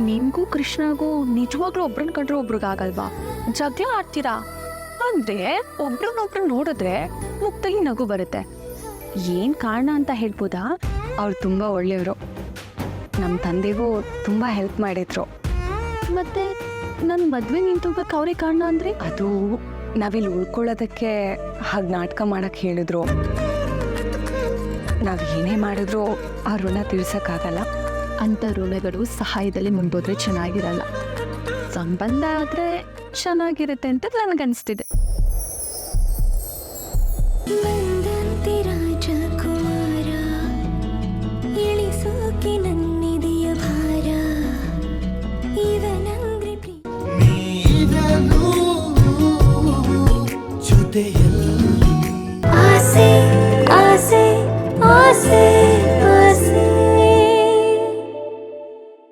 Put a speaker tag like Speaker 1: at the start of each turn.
Speaker 1: ನಿನ್ಗೂ ಕೃಷ್ಣಗೂ ನಿಜವಾಗ್ಲೂ ಒಬ್ರನ್ನ ಕಂಡ್ರೆ ಒಬ್ರಿಗಾಗಲ್ವಾ? ಜಗಳ ಆಡ್ತೀರಾ? ಅಂದ್ರೆ ಒಬ್ರನ್ನೊಬ್ರು ನೋಡಿದ್ರೆ ಮುಕ್ತಾಗಿ ನಗು ಬರುತ್ತೆ. ಏನ್ ಕಾರಣ ಅಂತ ಹೇಳ್ಬೋದಾ?
Speaker 2: ಅವ್ರು ತುಂಬಾ ಒಳ್ಳೆಯವರು. ನಮ್ಮ ತಂದೆಗೂ ತುಂಬ ಹೆಲ್ಪ್ ಮಾಡಿದ್ರು.
Speaker 1: ಮತ್ತೆ ನನ್ನ ಮದ್ವೆ ನಿಂತೋಗಕ್ಕೆ ಅವರೇ ಕಾರಣ ಅಂದ್ರೆ
Speaker 2: ಅದು ನಾವಿಲ್ಲಿ ಉಳ್ಕೊಳ್ಳೋದಕ್ಕೆ ಹಾಗೆ ನಾಟಕ ಮಾಡಕ್ಕೆ ಹೇಳಿದ್ರು. ನಾವು ಏನೇ ಮಾಡಿದ್ರು ಅವ್ರನ್ನ ಋಣ
Speaker 1: ಅಂತ ಋಣಗಳು ಸಹಾಯದಲ್ಲಿ ಮುಂದೋದ್ರೆ ಚೆನ್ನಾಗಿರಲ್ಲ. ಸಂಬಂಧ ಆದ್ರೆ ಚೆನ್ನಾಗಿರುತ್ತೆ ಅಂತ
Speaker 3: ಜೊತೆಯಲ್ಲಿ.
Speaker 4: ಆಸೆ ಆಸೆ ಆಸೆ.